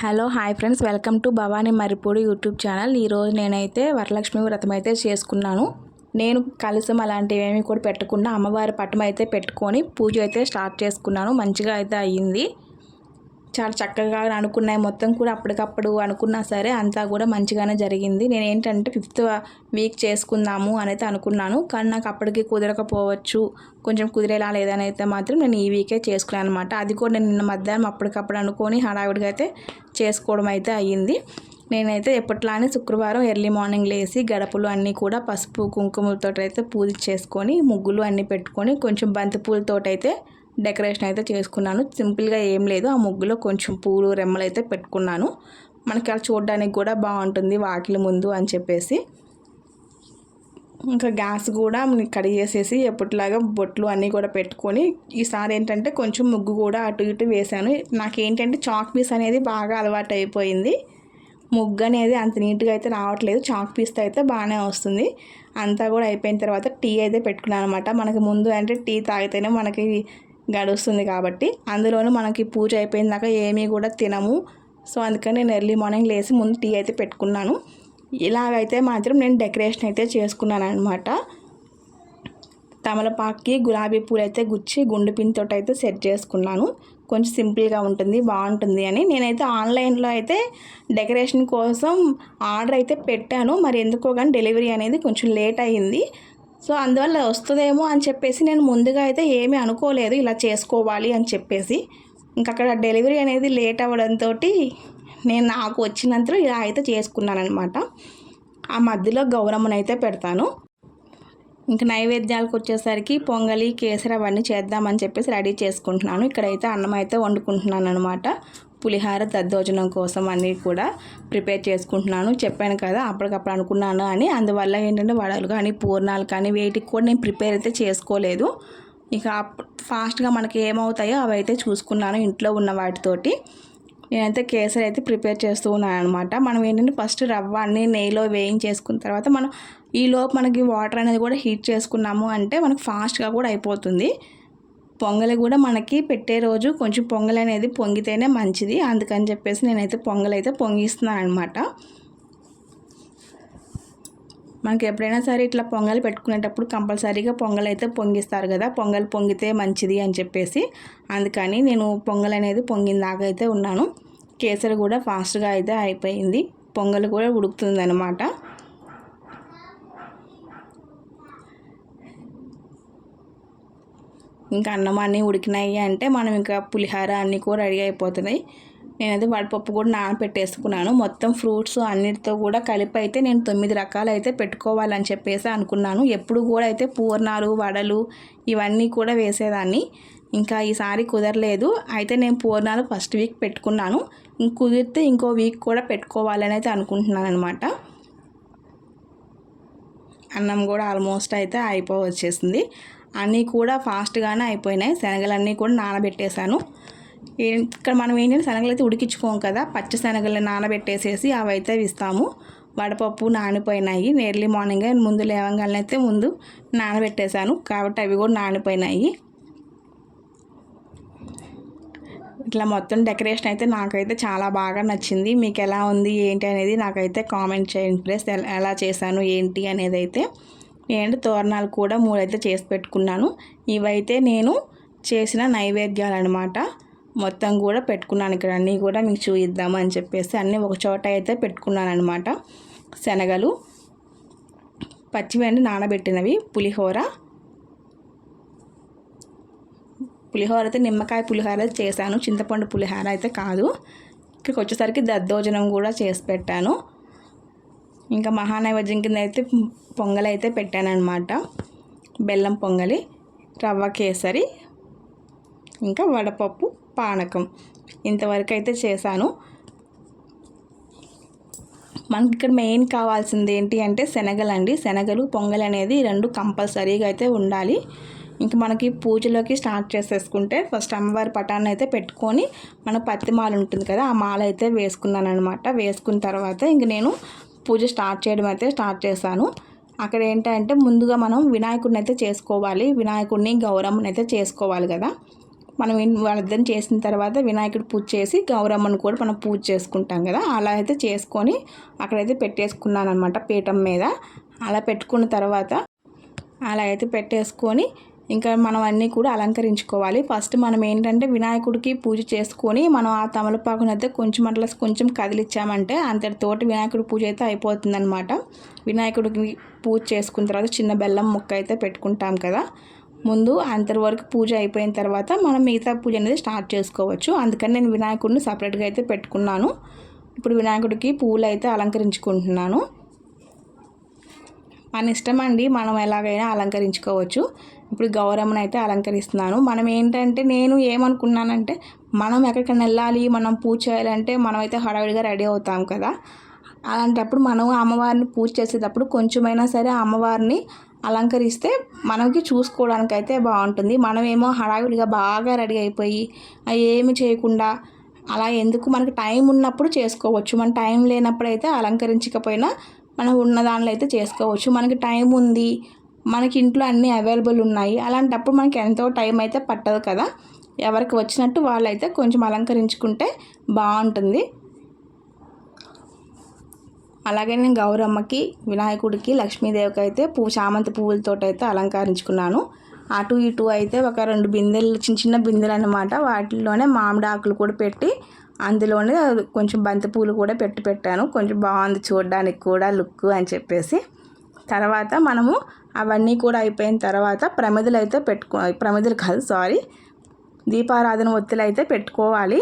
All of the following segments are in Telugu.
Hello hi friends. Welcome to Bhavani Maripudi YouTube channel. ఈరోజు నేనైతే వరలక్ష్మి వ్రతం అయితే చేసుకున్నాను. నేను కలసం అలాంటివి ఏమీ కూడా పెట్టకుండా అమ్మవారి పట్టం అయితే పెట్టుకొని పూజ అయితే స్టార్ట్ చేసుకున్నాను. మంచిగా అయితే అయ్యింది. చాలా చక్కగా అనుకున్నాయి. మొత్తం కూడా అప్పటికప్పుడు అనుకున్నా సరే అంతా కూడా మంచిగానే జరిగింది. నేను ఏంటంటే ఫిఫ్త్ వీక్ చేసుకుందాము అని అయితే అనుకున్నాను. కానీ నాకు అప్పటికి కుదరకపోవచ్చు కొంచెం కుదిరేలా లేదని అయితే మాత్రం నేను ఈ వీకే చేసుకున్నాను అనమాట అది కూడా నేను నిన్న మధ్యాహ్నం అప్పటికప్పుడు అనుకొని హడావిడిగా అయితే చేసుకోవడం అయితే అయ్యింది. నేనైతే ఎప్పట్లానే శుక్రవారం ఎర్లీ మార్నింగ్ లేసి గడపలు అన్నీ కూడా పసుపు కుంకుమలతో అయితే పూజ చేసుకొని ముగ్గులు అన్నీ పెట్టుకొని కొంచెం బంతి పూలతోటైతే డెకరేషన్ అయితే చేసుకున్నాను. సింపుల్గా ఏం లేదు. ఆ ముగ్గులో కొంచెం పూలు రెమ్మలు అయితే పెట్టుకున్నాను. మనకి అలా చూడడానికి కూడా బాగుంటుంది వాకిలి ముందు అని చెప్పేసి. ఇంకా గ్యాస్ కూడా కడిగేసేసి ఎప్పటిలాగా బొట్లు అన్నీ కూడా పెట్టుకొని ఈసారి ఏంటంటే కొంచెం ముగ్గు కూడా అటు ఇటు వేశాను. నాకేంటంటే చాక్ పీస్ అనేది బాగా అలవాటు అయిపోయింది. ముగ్గు అనేది అంత నీట్గా అయితే రావట్లేదు. చాక్ పీస్తో అయితే బాగానే వస్తుంది. అంతా కూడా అయిపోయిన తర్వాత టీ అయితే పెట్టుకున్నాను అనమాట మనకి ముందు అంటే టీ తాగితేనే మనకి గడుస్తుంది కాబట్టి అందులోనూ మనకి పూజ అయిపోయిన దాకా ఏమీ కూడా తినము. సో అందుకని నేను ఎర్లీ మార్నింగ్ లేచి ముందు టీ అయితే పెట్టుకున్నాను. ఇలాగైతే మాత్రం నేను డెకరేషన్ అయితే చేసుకున్నాను అనమాట తమలపాకి గులాబీ పూలు అయితే గుచ్చి గుండు పిన్తో అయితే సెట్ చేసుకున్నాను. కొంచెం సింపుల్గా ఉంటుంది బాగుంటుంది అని. నేనైతే ఆన్లైన్లో అయితే డెకరేషన్ కోసం ఆర్డర్ అయితే పెట్టాను. మరి ఎందుకో కానీ డెలివరీ అనేది కొంచెం లేట్ అయ్యింది. సో అందువల్ల వస్తుందేమో అని చెప్పేసి నేను ముందుగా అయితే ఏమీ అనుకోలేదు ఇలా చేసుకోవాలి అని చెప్పేసి. ఇంకా అక్కడ డెలివరీ అనేది లేట్ అవ్వడంతో నేను నాకు వచ్చినంత ఇలా అయితే చేసుకున్నానమాట ఆ మధ్యలో గౌరమ్మనైతే పెడతాను. ఇంకా నైవేద్యాలకు వచ్చేసరికి పొంగలి కేసరి అవన్నీ చేద్దామని చెప్పేసి రెడీ చేసుకుంటున్నాను. ఇక్కడైతే అన్నం అయితే వండుకుంటున్నాను అనమాట పులిహార దద్దోజనం కోసం అన్నీ కూడా ప్రిపేర్ చేసుకుంటున్నాను. చెప్పాను కదా అప్పటికప్పుడు అనుకున్నాను అని. అందువల్ల ఏంటంటే వడలు కానీ పూర్ణాలు కానీ వేటికి కూడా నేను ప్రిపేర్ అయితే చేసుకోలేదు. ఇక ఫాస్ట్గా మనకి ఏమవుతాయో అవి అయితే చూసుకున్నాను ఇంట్లో ఉన్న వాటితోటి. నేనైతే కేసరి అయితే ప్రిపేర్ చేస్తూ ఉన్నాను అనమాట మనం ఏంటంటే ఫస్ట్ రవ్వ అన్ని నెయ్యిలో వేయించేసుకున్న తర్వాత మనం ఈలోపు మనకి వాటర్ అనేది కూడా హీట్ చేసుకున్నాము అంటే మనకు ఫాస్ట్గా కూడా అయిపోతుంది. పొంగలి కూడా మనకి పెట్టే రోజు కొంచెం పొంగల్ అనేది పొంగితేనే మంచిది. అందుకని చెప్పేసి నేనైతే పొంగల్ అయితే పొంగిస్తున్నాను అనమాట మనకి ఎప్పుడైనా సరే ఇట్లా పొంగల్ పెట్టుకునేటప్పుడు కంపల్సరీగా పొంగల్ అయితే పొంగిస్తారు కదా. పొంగల్ పొంగితే మంచిది అని చెప్పేసి. అందుకని నేను పొంగల్ అనేది పొంగిందాకా అయితే ఉన్నాను. కేసరి కూడా ఫాస్ట్గా అయితే అయిపోయింది. పొంగల్ కూడా ఉడుకుతుంది అనమాట ఇంకా అన్నం అన్నీ ఉడికినాయి అంటే మనం ఇంకా పులిహార అన్నీ కూడా రెడీ అయిపోతున్నాయి. నేనైతే వడపప్పు కూడా నానబెట్టేసుకున్నాను. మొత్తం ఫ్రూట్స్ అన్నిటితో కూడా కలిపి అయితే నేను తొమ్మిది రకాలు అయితే పెట్టుకోవాలని చెప్పేసి అనుకున్నాను. ఎప్పుడు కూడా అయితే పూర్ణాలు వడలు ఇవన్నీ కూడా వేసేదాన్ని. ఇంకా ఈసారి కుదరలేదు. అయితే నేను పూర్ణాలు ఫస్ట్ వీక్ పెట్టుకున్నాను. కుదిరితే ఇంకో వీక్ కూడా పెట్టుకోవాలని అయితే అనుకుంటున్నాను అనమాట అన్నం కూడా ఆల్మోస్ట్ అయితే అయిపో వచ్చేసింది. అన్నీ కూడా ఫాస్ట్గానే అయిపోయినాయి. శనగలన్నీ కూడా నానబెట్టేశాను. ఇక్కడ మనం ఏంటంటే శనగలు అయితే ఉడికించుకోం కదా. పచ్చి శనగలు నానబెట్టేసేసి అవి అయితే ఇస్తాము. వడపప్పు నానిపోయినాయి. ఎర్లీ మార్నింగ్ ముందు లేవంగానే అయితే ముందు నానబెట్టేశాను. కాబట్టి అవి కూడా నానిపోయినాయి. ఇట్లా మొత్తం డెకరేషన్ అయితే నాకైతే చాలా బాగా నచ్చింది. మీకు ఎలా ఉంది ఏంటి అనేది నాకైతే కామెంట్ చేయండి. ప్లస్ ఎలా చేశాను ఏంటి అనేది అయితే అండ్ తోరణాలు కూడా మూడైతే చేసి పెట్టుకున్నాను. ఇవైతే నేను చేసిన నైవేద్యాలు అనమాట మొత్తం కూడా పెట్టుకున్నాను ఇక్కడ. అన్నీ కూడా మీకు చూపిద్దామని చెప్పేసి అన్నీ ఒక చోట అయితే పెట్టుకున్నాను అనమాట శనగలు పచ్చివన్నీ నానబెట్టినవి పులిహోర. పులిహోర అయితే నిమ్మకాయ పులిహోర చేశాను. చింతపండు పులిహోర అయితే కాదు. ఇక్కడికి వచ్చేసరికి దద్దోజనం కూడా చేసి పెట్టాను. ఇంకా మహానైవేద్యం కింద అయితే పొంగలి అయితే పెట్టానమాట బెల్లం పొంగలి రవ్వ కేసరి ఇంకా వడపప్పు పానకం. ఇంతవరకు అయితే చేశాను. మనకి ఇక్కడ మెయిన్ కావాల్సింది ఏంటి అంటే శనగలు అండి. శనగలు పొంగల్ అనేది రెండు కంపల్సరీగా అయితే ఉండాలి. ఇంక మనకి పూజలోకి స్టార్ట్ చేసేసుకుంటే ఫస్ట్ అమ్మవారి పటాన్ని అయితే పెట్టుకొని మన పత్తి మాల ఉంటుంది కదా ఆ మాల అయితే వేసుకున్నాను అనమాట వేసుకున్న తర్వాత ఇంక నేను పూజ స్టార్ట్ చేయడం అయితే స్టార్ట్ చేశాను. అక్కడ ఏంటంటే ముందుగా మనం వినాయకుడిని అయితే చేసుకోవాలి. వినాయకుడిని గౌరమ్మని అయితే చేసుకోవాలి కదా. మనం వాళ్ళిద్దరిని చేసిన తర్వాత వినాయకుడు పూజ చేసి గౌరమ్మను కూడా మనం పూజ చేసుకుంటాం కదా. అలా అయితే చేసుకొని అక్కడైతే పెట్టేసుకున్నాను అనమాట పీఠం మీద. అలా పెట్టుకున్న తర్వాత అలా అయితే పెట్టేసుకొని ఇంకా మనం అన్నీ కూడా అలంకరించుకోవాలి. ఫస్ట్ మనం ఏంటంటే వినాయకుడికి పూజ చేసుకొని మనం ఆ తమలపాకును అయితే కొంచెం అట్లా కొంచెం కదిలిచ్చామంటే అంతటితోటి వినాయకుడి పూజ అయితే అయిపోతుందనమాట వినాయకుడికి పూజ చేసుకున్న తర్వాత చిన్న బెల్లం ముక్క అయితే పెట్టుకుంటాం కదా. ముందు అంతటి వరకు పూజ అయిపోయిన తర్వాత మనం మిగతా పూజ అనేది స్టార్ట్ చేసుకోవచ్చు. అందుకని నేను వినాయకుడిని సపరేట్గా అయితే పెట్టుకున్నాను. ఇప్పుడు వినాయకుడికి పూలు అయితే అలంకరించుకుంటున్నాను. మన ఇష్టం అండి మనం ఎలాగైనా అలంకరించుకోవచ్చు. ఇప్పుడు గౌరమ్మను అయితే అలంకరిస్తున్నాను. మనం ఏంటంటే నేను ఏమనుకున్నానంటే మనం ఎక్కడికైనా వెళ్ళాలి మనం పూజ చేయాలంటే మనమైతే హడావిడిగా రెడీ అవుతాం కదా. అలాంటప్పుడు మనం అమ్మవారిని పూజ చేసేటప్పుడు కొంచెమైనా సరే అమ్మవారిని అలంకరిస్తే మనకి చూసుకోవడానికి అయితే బాగుంటుంది. మనమేమో హడావిడిగా బాగా రెడీ అయిపోయి ఏమి చేయకుండా అలా ఎందుకు మనకి టైం ఉన్నప్పుడు చేసుకోవచ్చు. మన టైం లేనప్పుడు అయితే అలంకరించకపోయినా మనం ఉన్న దానిలో అయితే చేసుకోవచ్చు. మనకి టైం ఉంది మనకి ఇంట్లో అన్నీ అవైలబుల్ ఉన్నాయి. అలాంటప్పుడు మనకి ఎంతో టైం అయితే పట్టదు కదా. ఎవరికి వచ్చినట్టు వాళ్ళైతే కొంచెం అలంకరించుకుంటే బాగుంటుంది. అలాగే నేను గౌరమ్మకి వినాయకుడికి లక్ష్మీదేవికి అయితే పువ్వు చామంతి పువ్వులతో అయితే అలంకరించుకున్నాను. అటు ఇటు అయితే ఒక రెండు బిందెలు చిన్న చిన్న బిందెలు అనమాట వాటిలోనే మామిడి ఆకులు కూడా పెట్టి అందులోనే కొంచెం బంతి పూలు కూడా పెట్టి పెట్టాను. కొంచెం బాగుంది చూడడానికి కూడా లుక్ అని చెప్పేసి. తర్వాత మనము అవన్నీ కూడా అయిపోయిన తర్వాత ప్రమిదలు అయితే పెట్టుకో ప్రమిదలు కాదు సారీ దీపారాధన ఒత్తులు అయితే పెట్టుకోవాలి.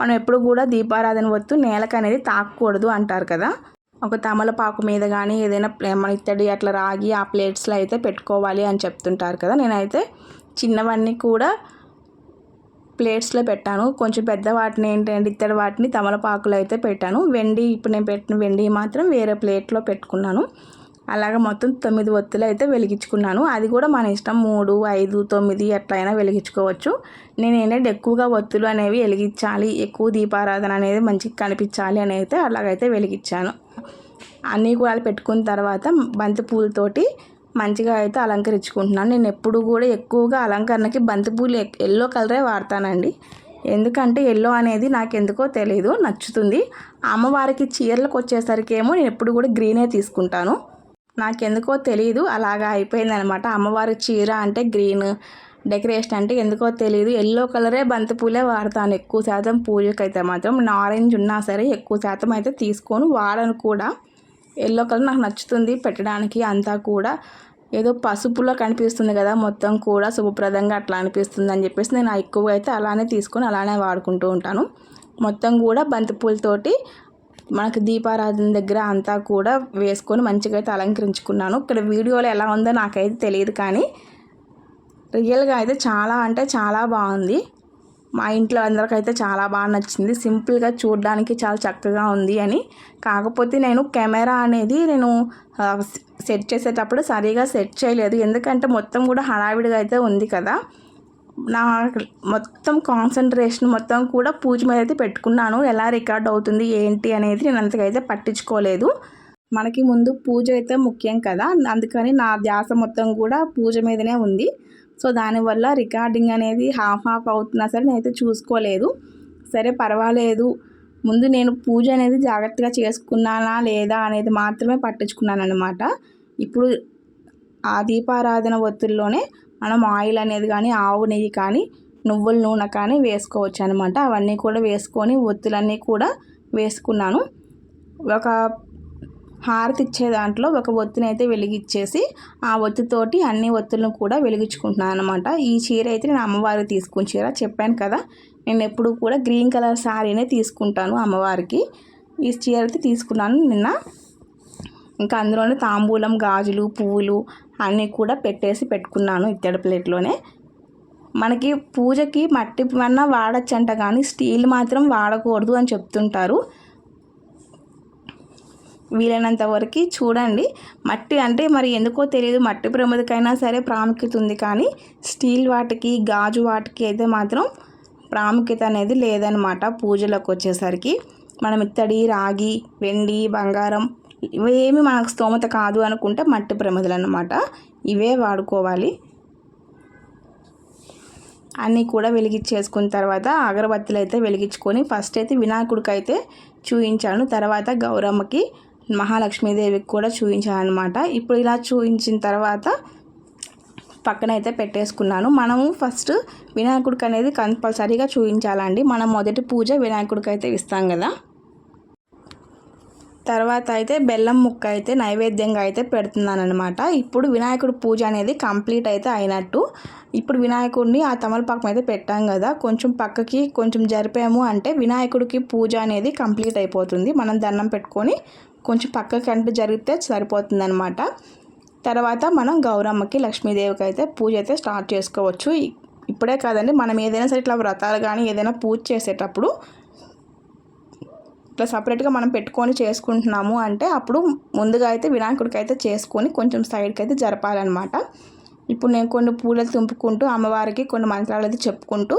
మనం ఎప్పుడు కూడా దీపారాధన ఒత్తు నేలకు అనేది తాకకూడదు అంటారు కదా. ఒక తమలపాకు మీద కానీ ఏదైనా మన ఇత్తడి అట్లా రాగి ఆ ప్లేట్స్లో అయితే పెట్టుకోవాలి అని చెప్తుంటారు కదా. నేనైతే చిన్నవన్నీ కూడా ప్లేట్స్లో పెట్టాను. కొంచెం పెద్ద వాటిని ఏంటంటే ఇత్తడి వాటిని తమలపాకులు అయితే పెట్టాను. వెండి ఇప్పుడు నేను పెట్టిన వెండి మాత్రం వేరే ప్లేట్లో పెట్టుకున్నాను. అలాగ మొత్తం తొమ్మిది ఒత్తులు అయితే వెలిగించుకున్నాను. అది కూడా మన ఇష్టం మూడు ఐదు తొమ్మిది ఎట్లయినా వెలిగించుకోవచ్చు. నేను ఏంటంటే ఎక్కువగా ఒత్తులు అనేవి వెలిగించాలి. ఎక్కువ దీపారాధన అనేది మంచిగా కనిపించాలి అని అయితే అలాగైతే వెలిగించాను. అన్నీ కూడా పెట్టుకున్న తర్వాత బంతి పూలతోటి మంచిగా అయితే అలంకరించుకుంటున్నాను. నేను ఎప్పుడు కూడా ఎక్కువగా అలంకరణకి బంతిపూలు ఎల్లో కలరే వాడతానండి. ఎందుకంటే ఎల్లో అనేది నాకు ఎందుకో తెలియదు నచ్చుతుంది. అమ్మవారికి చీరలకు వచ్చేసరికి ఏమో నేను ఎప్పుడు కూడా గ్రీనే తీసుకుంటాను. నాకెందుకో తెలియదు అలాగా అయిపోయిందనమాట. అమ్మవారి చీర అంటే గ్రీన్ డెకరేషన్ అంటే ఎందుకో తెలియదు ఎల్లో కలరే బంతిపూలే వాడతాను ఎక్కువ శాతం పూజకైతే మాత్రం. ఆరెంజ్ ఉన్నా సరే ఎక్కువ శాతం అయితే తీసుకొని వాడను కూడా. ఎల్లో కలర్ నాకు నచ్చుతుంది పెట్టడానికి అంతా కూడా. ఏదో పసుపులో కనిపిస్తుంది కదా మొత్తం కూడా శుభప్రదంగా అట్లా అనిపిస్తుంది అని చెప్పేసి నేను ఎక్కువగా అయితే అలానే తీసుకొని అలానే వాడుకుంటూ ఉంటాను. మొత్తం కూడా బంతిపూలతోటి మనకు దీపారాధన దగ్గర అంతా కూడా వేసుకొని మంచిగా అయితే అలంకరించుకున్నాను. ఇక్కడ వీడియోలో ఎలా ఉందో నాకైతే తెలియదు కానీ రియల్గా అయితే చాలా అంటే చాలా బాగుంది. మా ఇంట్లో అందరికైతే చాలా బాగా నచ్చింది. సింపుల్గా చూడడానికి చాలా చక్కగా ఉంది అని. కాకపోతే నేను కెమెరా అనేది నేను సెట్ చేసేటప్పుడు సరిగా సెట్ చేయలేదు. ఎందుకంటే మొత్తం కూడా హడావిడిగా అయితే ఉంది కదా. నా మొత్తం కాన్సన్ట్రేషన్ మొత్తం కూడా పూజ మీద అయితే పెట్టుకున్నాను. ఎలా రికార్డ్ అవుతుంది ఏంటి అనేది నేను అంతకైతే పట్టించుకోలేదు. మనకి ముందు పూజ అయితే ముఖ్యం కదా. అందుకని నా ధ్యాస మొత్తం కూడా పూజ మీదనే ఉంది. సో దానివల్ల రికార్డింగ్ అనేది హాఫ్ హాఫ్ అవుతున్నా సరే నేనైతే చూసుకోలేదు. సరే పర్వాలేదు. ముందు నేను పూజ అనేది జాగ్రత్తగా చేసుకున్నానా లేదా అనేది మాత్రమే పట్టించుకున్నాను అనమాట ఇప్పుడు ఆ దీపారాధన ఒత్తుల్లోనే మనం ఆయిల్ అనేది కానీ ఆవు నెయ్యి కానీ నువ్వుల నూనె కానీ వేసుకోవచ్చు అనమాట అవన్నీ కూడా వేసుకొని ఒత్తులన్నీ కూడా వేసుకున్నాను. ఒక హారతి ఇచ్చే దాంట్లో ఒక ఒత్తినైతే వెలిగిచ్చేసి ఆ ఒత్తితోటి అన్ని ఒత్తులను కూడా వెలిగించుకుంటున్నాను అనమాట ఈ చీర అయితే నేను అమ్మవారికి తీసుకుని చీర. చెప్పాను కదా నేను ఎప్పుడు కూడా గ్రీన్ కలర్ శారీనే తీసుకుంటాను అమ్మవారికి. ఈ చీర అయితే తీసుకున్నాను నిన్న. ఇంకా అందులోనే తాంబూలం గాజులు పువ్వులు అన్నీ కూడా పెట్టేసి పెట్టుకున్నాను ఇత్తడి ప్లేట్లోనే. మనకి పూజకి మట్టి అన్న వాడచ్చంట కానీ స్టీల్ మాత్రం వాడకూడదు అని చెప్తుంటారు. వీలైనంత వరకు చూడండి. మట్టి అంటే మరి ఎందుకో తెలియదు. మట్టి ప్రమిదకైనా సరే ప్రాముఖ్యత ఉంది కానీ స్టీల్ వాటికి గాజు వాటికి అయితే మాత్రం ప్రాముఖ్యత అనేది లేదనమాట పూజలకు వచ్చేసరికి. మనం ఇత్తడి రాగి వెండి బంగారం ఇవేమి మనకు స్తోమత కాదు అనుకుంటే మట్టి ప్రమిదలు అన్నమాట ఇవే వాడుకోవాలి. అన్నీ కూడా వెలిగించేసుకున్న తర్వాత అగరబత్తులు అయితే వెలిగించుకొని ఫస్ట్ అయితే వినాయకుడికి అయితే చూపించాను తర్వాత గౌరమ్మకి మహాలక్ష్మీదేవికి కూడా చూపించాను అనమాట ఇప్పుడు ఇలా చూపించిన తర్వాత పక్కన అయితే పెట్టేసుకున్నాను. మనము ఫస్ట్ వినాయకుడికి అనేది కంపల్సరీగా చూపించాలండి మనం మొదటి పూజ వినాయకుడికి అయితే ఇస్తాం కదా. తర్వాత అయితే బెల్లం ముక్క అయితే నైవేద్యంగా అయితే పెడుతున్నాను అనమాట ఇప్పుడు వినాయకుడి పూజ అనేది కంప్లీట్ అయితే అయినట్టు. ఇప్పుడు వినాయకుడిని ఆ తమలపాకం అయితే పెట్టాం కదా కొంచెం పక్కకి కొంచెం జరిపాము అంటే వినాయకుడికి పూజ అనేది కంప్లీట్ అయిపోతుంది. మనం దండం పెట్టుకొని కొంచెం పక్కకి అంటే జరిగితే సరిపోతుంది అనమాట తర్వాత మనం గౌరమ్మకి లక్ష్మీదేవికి అయితే పూజ అయితే స్టార్ట్ చేసుకోవచ్చు. ఇప్పుడే కాదండి మనం ఏదైనా సరే ఇట్లా వ్రతాలు కానీ ఏదైనా పూజ చేసేటప్పుడు ఇట్లా సపరేట్గా మనం పెట్టుకొని చేసుకుంటున్నాము అంటే అప్పుడు ముందుగా అయితే వినాయకుడికి అయితే చేసుకొని కొంచెం సైడ్కి అయితే జరపాలన్నమాట. ఇప్పుడు నేను కొన్ని పూలు తుంపుకుంటూ అమ్మవారికి కొన్ని మంత్రాలు అయితే చెప్పుకుంటూ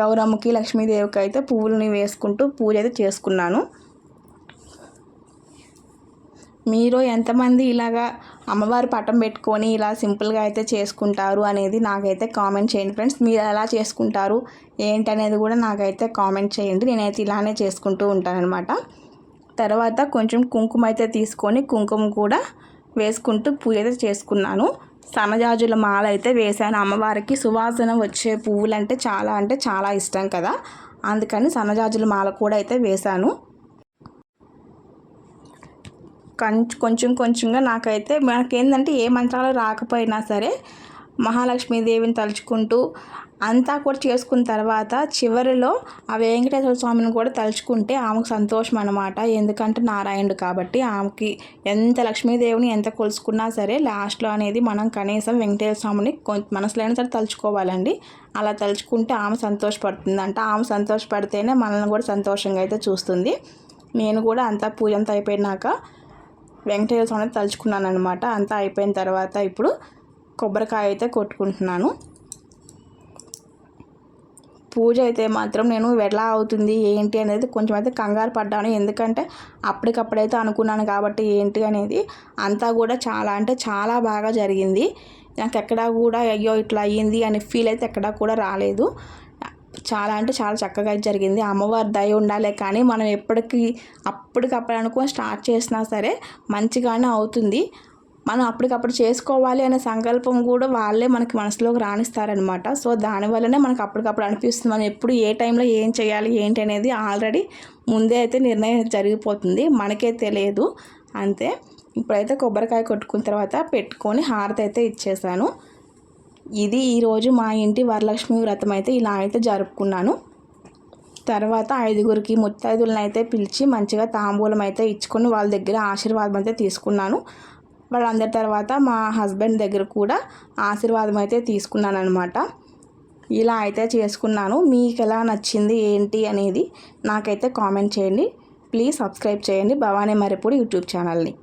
గౌరమ్మకి లక్ష్మీదేవికి అయితే పువ్వులని వేసుకుంటూ పూజ అయితే చేసుకున్నాను. మీరు ఎంతమంది ఇలాగా అమ్మవారి పటం పెట్టుకొని ఇలా సింపుల్గా అయితే చేసుకుంటారు అనేది నాకైతే కామెంట్ చేయండి ఫ్రెండ్స్. మీరు ఎలా చేసుకుంటారు ఏంటి అనేది కూడా నాకైతే కామెంట్ చేయండి. నేనైతే ఇలానే చేసుకుంటూ ఉంటానన్నమాట. తర్వాత కొంచెం కుంకుమ అయితే తీసుకొని కుంకుమ కూడా వేసుకుంటూ పూజ అయితే చేసుకున్నాను. సన్నజాజుల మాల అయితే వేశాను. అమ్మవారికి సువాసన వచ్చే పువ్వులు అంటే చాలా అంటే చాలా ఇష్టం కదా. అందుకని సన్నజాజుల మాల కూడా అయితే వేశాను. కొంచెం కొంచెంగా నాకైతే మనకేంటంటే ఏ మంత్రాలు రాకపోయినా సరే మహాలక్ష్మీదేవిని తలుచుకుంటూ అంతా కూడా చేసుకున్న తర్వాత చివరిలో ఆ వెంకటేశ్వర స్వామిని కూడా తలుచుకుంటే ఆమెకు సంతోషం అనమాట ఎందుకంటే నారాయణుడు కాబట్టి ఆమెకి ఎంత లక్ష్మీదేవిని ఎంత కొలుసుకున్నా సరే లాస్ట్లో అనేది మనం కనీసం వెంకటేశ్వర స్వామిని మనసులో అయినా సరే తలుచుకోవాలండి. అలా తలుచుకుంటే ఆమె సంతోషపడుతుంది అంటే ఆమె సంతోషపడితేనే మనల్ని కూడా సంతోషంగా అయితే చూస్తుంది. నేను కూడా అంతా పూజ అంతా అయిపోయినాక వెంకటేశ్వర స్వామిని తలుచుకున్నాను అనమాట అంతా అయిపోయిన తర్వాత ఇప్పుడు కొబ్బరికాయ అయితే కొట్టుకుంటున్నాను. పూజ అయితే మాత్రం నేను ఎలా అవుతుంది ఏంటి అనేది కొంచెం అయితే కంగారు పడ్డాను. ఎందుకంటే అప్పటికప్పుడైతే అనుకున్నాను కాబట్టి ఏంటి అనేది అంతా కూడా చాలా అంటే చాలా బాగా జరిగింది. నాకు ఎక్కడా కూడా అయ్యో ఇట్లా అయ్యింది అనే ఫీల్ అయితే ఎక్కడా కూడా రాలేదు. చాలా అంటే చాలా చక్కగా జరిగింది. అమ్మవారి దయ ఉండాలే కానీ మనం ఎప్పటికీ అప్పటికప్పుడు అనుకుని స్టార్ట్ చేసినా సరే మంచిగానే అవుతుంది. మనం అప్పటికప్పుడు చేసుకోవాలి అనే సంకల్పం కూడా వాళ్ళే మనకి మనసులోకి రాణిస్తారనమాట. సో దానివల్లనే మనకు అప్పటికప్పుడు అనిపిస్తుంది మనం ఎప్పుడు ఏ టైంలో ఏం చేయాలి ఏంటి అనేది ఆల్రెడీ ముందే అయితే నిర్ణయం జరిగిపోతుంది. మనకే తెలియదు. అంతే. ఇప్పుడైతే కొబ్బరికాయ కొట్టుకున్న తర్వాత పెట్టుకొని హారతి అయితే ఇచ్చేసాను. ఇది ఈరోజు మా ఇంటి వరలక్ష్మి వ్రతం అయితే ఇలా అయితే జరుపుకున్నాను. తర్వాత ఐదుగురికి ముత్తైదులను అయితే పిలిచి మంచిగా తాంబూలం అయితే ఇచ్చుకొని వాళ్ళ దగ్గర ఆశీర్వాదం అయితే తీసుకున్నాను. వాళ్ళందరి తర్వాత మా హస్బెండ్ దగ్గర కూడా ఆశీర్వాదం అయితే తీసుకున్నాను అనమాట ఇలా అయితే చేసుకున్నాను. మీకు ఎలా నచ్చింది ఏంటి అనేది నాకైతే కామెంట్ చేయండి. ప్లీజ్ సబ్స్క్రైబ్ చేయండి. భవానీ మరిపూడి యూట్యూబ్ ఛానల్ని.